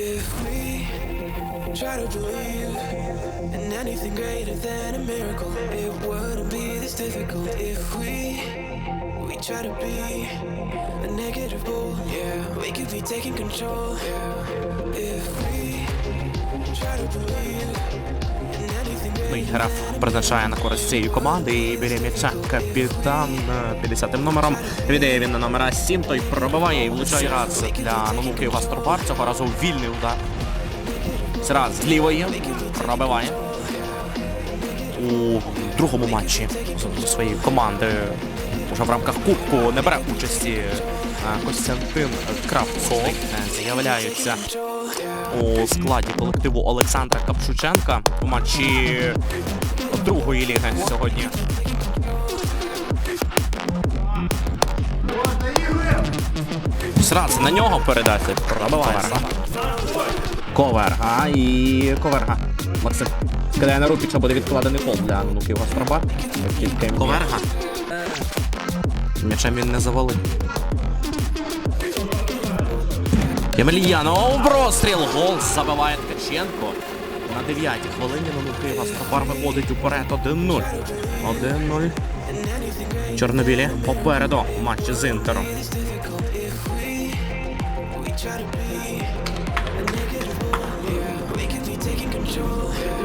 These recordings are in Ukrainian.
If we try to believe in anything greater than a miracle, it wouldn't be this difficult. If we we try to be a negative bull, yeah, we could be taking control. Yeah. If we try to believe greater. граф призначає на користь цієї команди і біля м'яча капітан 50-м номером. Віддає він на номера 7, той пробиває і влучає раз для Нонуки Гастробар. Цього разу вільний удар. Зараз з лівої пробиває. У другому матчі своєї команди уже в рамках Кубку не бере участі е, Костянтин Кравцов. Е, З'являються у складі колективу Олександра Капшученка у матчі другої ліги сьогодні. Сразу на нього передати. Пробиває. Коверга і Коверга. Максим. Кидає на Рупіча, буде відкладений пол для Нуків Гастроба. Коверга. М'ячем він не завалив. Ємельянов простріл. Гол забиває Ткаченко. На 9-й хвилині Нонуки Гастробар виходить уперед 1-0. 1-0. Чорнобілі попереду у матчі з Інтером.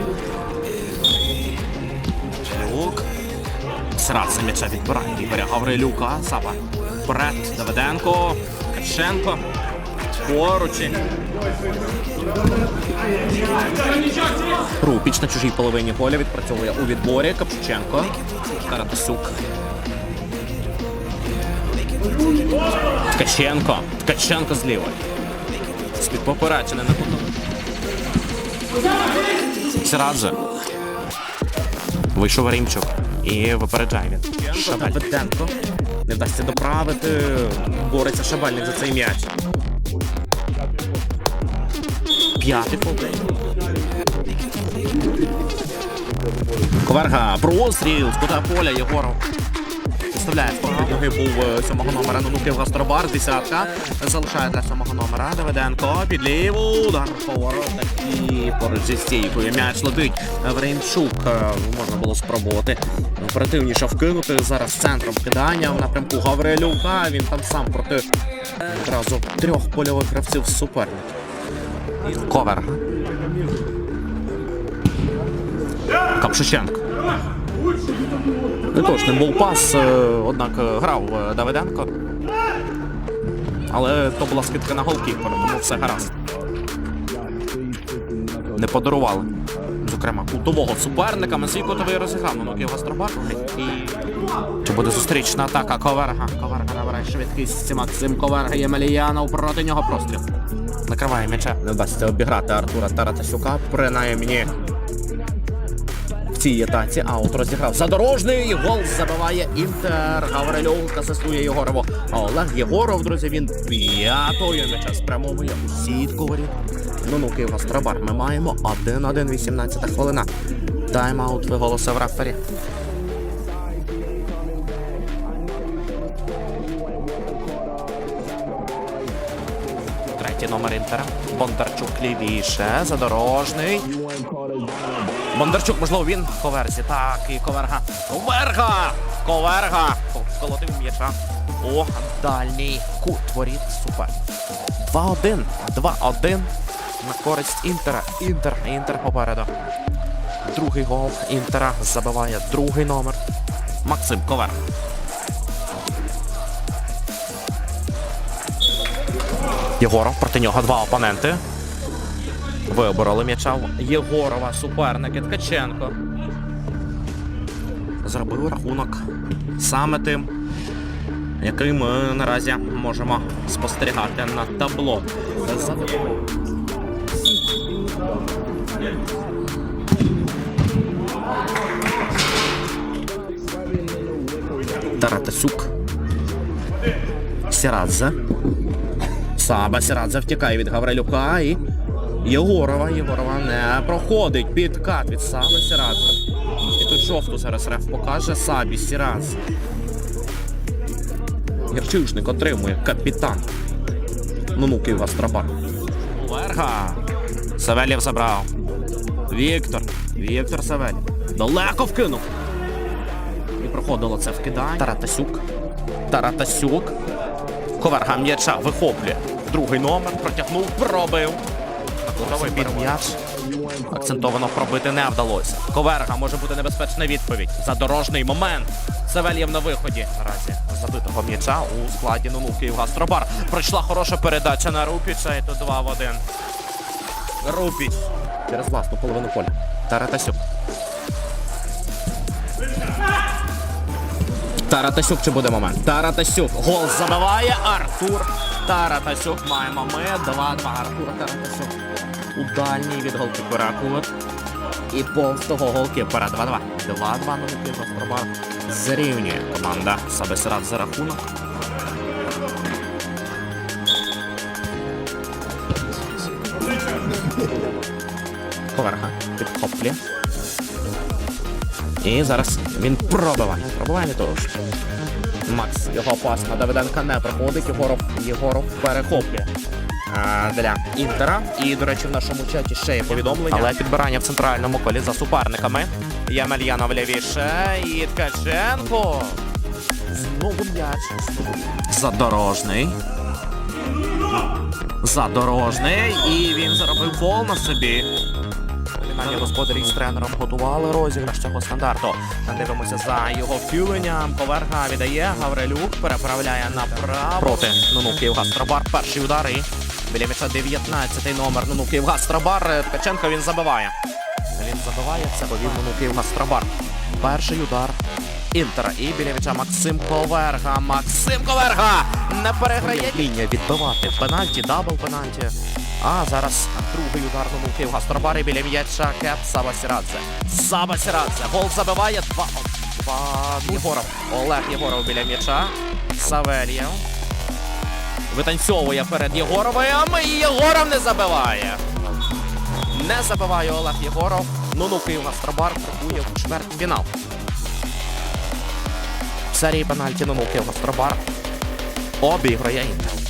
Лук. Сразу м'яча відбирає Ігоря Гаврилюка. Сапа. Вперед. Давиденко. Ткаченко. Поручі. Рупіч на чужій половині поля відпрацьовує у відборі. Капченко. Таратасюк. Ткаченко. Ткаченко з лівої. З-під на куту. Сразу. Вийшов Римчук. І випереджає він. Шабельденко. Не вдасться доправити. Бореться Шабальник за цей м'яч. П'ятий фол. Коверга, простріл, з кута поля, Єгоров. Виставляє з ноги був е, сьомого номера Нунуків Гастробар, десятка. Залишає для сьомого номера Давиденко під ліву, удар поворот і поруч зі стійкою. М'яч летить Реймчук. Е, Можна було спробувати оперативніше вкинути. Зараз центром кидання в напрямку Гаврилюка. Він там сам проти одразу трьох польових гравців суперників. Ковер. Капшиченко. Неточним був пас, е, однак е, грав е, Давиденко. Але то була скидка на голкіпера, тому все гаразд. Не подарували. Зокрема, кутового суперника на свій кутовий розіграв Ноноків Гастробар. І чи буде зустрічна атака Коверга. Коверга набирає швидкість. Максим Коверга Ємельянов проти нього простріл. Накриває м'яча. Не вдасться обіграти Артура Таратасюка. Принаймні в цій атаці. Аут розіграв задорожний. Гол забиває Інтер. Гаврилюк асистує Єгорову. А Олег Єгоров, друзі, він п'ятою м'яча спрямовує у сітку. Ну ну Київ Гастробар. Ми маємо 1-1, 18 хвилина. Тайм-аут виголосив рефері. Третій номер Інтера. Бондарчук лівіше. Задорожний. Бондарчук, можливо, він в коверзі. Так, і коверга. Коверга! Коверга! Колотив м'яча. О, дальній кут воріт. Супер. 2-1. 2-1. На користь Інтера. Інтер. Інтер попереду. Другий гол Інтера забиває другий номер. Максим Коверга. Єгоров проти нього два опоненти. Вибороли м'яча Єгорова, суперники Ткаченко. Зробив рахунок саме тим, який ми наразі можемо спостерігати на табло. Таратасюк. Сірадзе. Саба Сірадзе втікає від Гаврилюка і Єгорова. Єгорова не проходить підкат від Саби Сірадзе. І тут жовту зараз реф покаже Сабі Сірадзе. Гірчишник отримує капітан. Ну ну Київ Астробар. Коверга. Савельєв забрав. Віктор. Віктор Савельєв. Далеко вкинув. І проходило це вкидання. Таратасюк. Таратасюк. Коверга м'яча вихоплює. Другий номер протягнув, пробив. Під м'яч. Акцентовано пробити не вдалося. Коверга може бути небезпечна відповідь. Задорожний момент. Савельєв на виході. Наразі забитого м'яча у складі ну, Київгастробар. Пройшла хороша передача на Рупіча, і тут 2 в 1. Рупіч. Через власну половину поля. Таратасюк. Таратасюк чи буде момент? Таратасюк. Гол забиває Артур. Таратасюк. Маємо ми. 2-2. Артур Таратасюк. У дальній від голкіпера кут. І повз того голкіпера 2-2. 2-2 на Луків Гастробар. Зрівнює команда Сабесрат за рахунок. Поверха. Підхоплює. І зараз він пробиває. Пробиває не того ж. Макс, його пас на Давиденка не проходить. Єгоров, Єгоров перехоплює. А, Для Інтера. І, до речі, в нашому чаті ще є повідомлення. Але підбирання в центральному колі за суперниками. Ямельянов лівіше і Ткаченко. Знову м'яч. Задорожний. Задорожний. І він заробив гол на собі. Вітання господарі з тренером готували розіграш цього стандарту. Дивимося за його втіленням. Поверга віддає. Гаврилюк переправляє направо. Проти Нуну Київгастробар. Перший удар і біля м'яча 19 номер Нуну Київгастробар. Ткаченко він забиває. Він забиває це, бо він Нуну Київгастробар. Перший удар. Інтера і біля м'яча Максим Коверга. Максим Коверга не переграє лінія відбивати пенальті, дабл пенальті. А зараз другий удар на Луків Гастробари біля м'яча Кеп Саба Сірадзе. Саба Сірадзе. Гол забиває 2 2 Єгоров. Олег Єгоров біля м'яча. Савельєв. Витанцьовує перед Єгоровим. І Єгоров не забиває. Не забиває Олег Єгоров. Ну ну Київ Гастробар крокує в чвертьфінал. В серії пенальті ну Київ Гастробар. Обіграє Інтер.